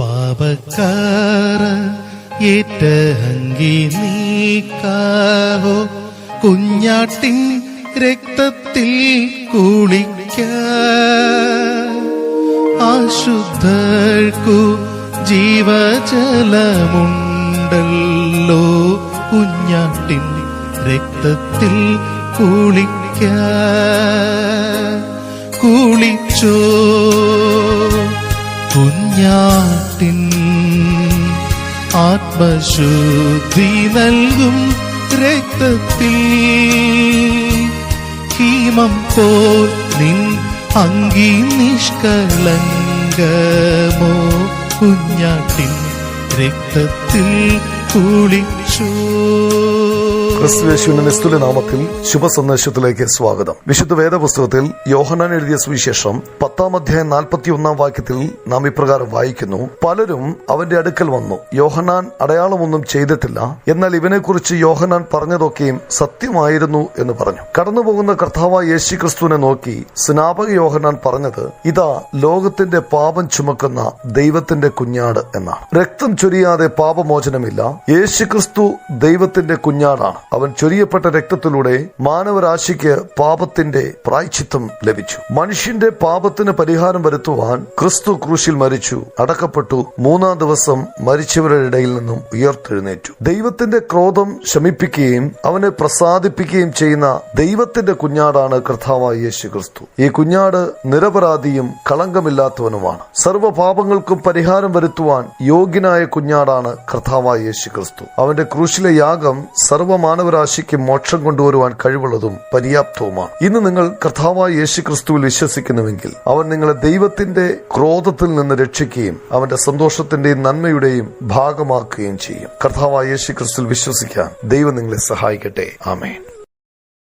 പാപക്കാര ഏറ്റ അങ്കി നീക്കാവോ? കുഞ്ഞാട്ടിൻ രക്തത്തിൽ കുളിക്ക. ആശുദ്ധർക്കു ജീവജലമുണ്ടല്ലോ. കുഞ്ഞാട്ടിൻ രക്തത്തിൽ കുളിക്ക. കുളിച്ചോ കുഞ്ഞാട്ടിൻ ആത്മശുദ്ധി നൽകും രക്തത്തിൽ. ഹീമം പോൽ നിൻ അങ്കി നിഷ്കളങ്കമോ കുഞ്ഞാട്ടിൻ രക്തത്തിൽ കുളിച്ചോ. ക്രിസ്തുവേശുവിന്റെ നിസ്തുല നാമത്തിൽ ശുഭസന്ദേശത്തിലേക്ക് സ്വാഗതം. വിശുദ്ധ വേദപുസ്തകത്തിൽ യോഹനാൻ എഴുതിയ സുവിശേഷം പത്താം അധ്യായം നാൽപ്പത്തി ഒന്നാം വാക്യത്തിൽ നാം ഇപ്രകാരം വായിക്കുന്നു. പലരും അവന്റെ അടുക്കൽ വന്നു. യോഹനാൻ അടയാളമൊന്നും ചെയ്തിട്ടില്ല. എന്നാൽ ഇവനെക്കുറിച്ച് യോഹനാൻ പറഞ്ഞതൊക്കെയും സത്യമായിരുന്നു എന്ന് പറഞ്ഞു. കടന്നുപോകുന്ന കർത്താവ് യേശു ക്രിസ്തുവിനെ നോക്കി സ്നാപക യോഹനാൻ പറഞ്ഞത് ഇതാ ലോകത്തിന്റെ പാപം ചുമക്കുന്ന ദൈവത്തിന്റെ കുഞ്ഞാട് എന്നാണ്. രക്തം ചൊരിയാതെ പാപമോചനമില്ല. യേശു ക്രിസ്തു ദൈവത്തിന്റെ കുഞ്ഞാടാണ്. അവൻ ചൊരിയപ്പെട്ട രക്തത്തിലൂടെ മാനവരാശിക്ക് പാപത്തിന്റെ പ്രായച്ചിത്തം ലഭിച്ചു. മനുഷ്യന്റെ പാപത്തിന് പരിഹാരം വരുത്തുവാൻ ക്രിസ്തു ക്രൂശിൽ മരിച്ചു അടക്കപ്പെട്ടു. മൂന്നാം ദിവസം മരിച്ചവരുടെ ഇടയിൽ നിന്നും ഉയർത്തെഴുന്നേറ്റു. ദൈവത്തിന്റെ ക്രോധം ശമിപ്പിക്കുകയും അവനെ പ്രസാദിപ്പിക്കുകയും ചെയ്യുന്ന ദൈവത്തിന്റെ കുഞ്ഞാടാണ് കർത്താവായ യേശു ക്രിസ്തു ഈ കുഞ്ഞാട് നിരപരാധിയും കളങ്കമില്ലാത്തവനുമാണ്. സർവ പാപങ്ങൾക്കും പരിഹാരം വരുത്തുവാൻ യോഗ്യനായ കുഞ്ഞാടാണ് കർത്താവായ യേശു ക്രിസ്തു അവന്റെ ക്രൂശിലെ യാഗം സർവമാനവരാശിക്ക് മോക്ഷം കൊണ്ടുവരുവാൻ കഴിവുള്ളതും പര്യാപ്തവുമാണ്. ഇന്ന് നിങ്ങൾ കർത്താവായ യേശു ക്രിസ്തുവിൽ വിശ്വസിക്കുന്നുവെങ്കിൽ അവൻ നിങ്ങളെ ദൈവത്തിന്റെ ക്രോധത്തിൽ നിന്ന് രക്ഷിക്കുകയും അവന്റെ സന്തോഷത്തിന്റെയും നന്മയുടെയും ഭാഗമാക്കുകയും ചെയ്യും. കർത്താവായ യേശു ക്രിസ്തുവിൽ വിശ്വസിക്കാൻ ദൈവം നിങ്ങളെ സഹായിക്കട്ടെ. ആമേൻ.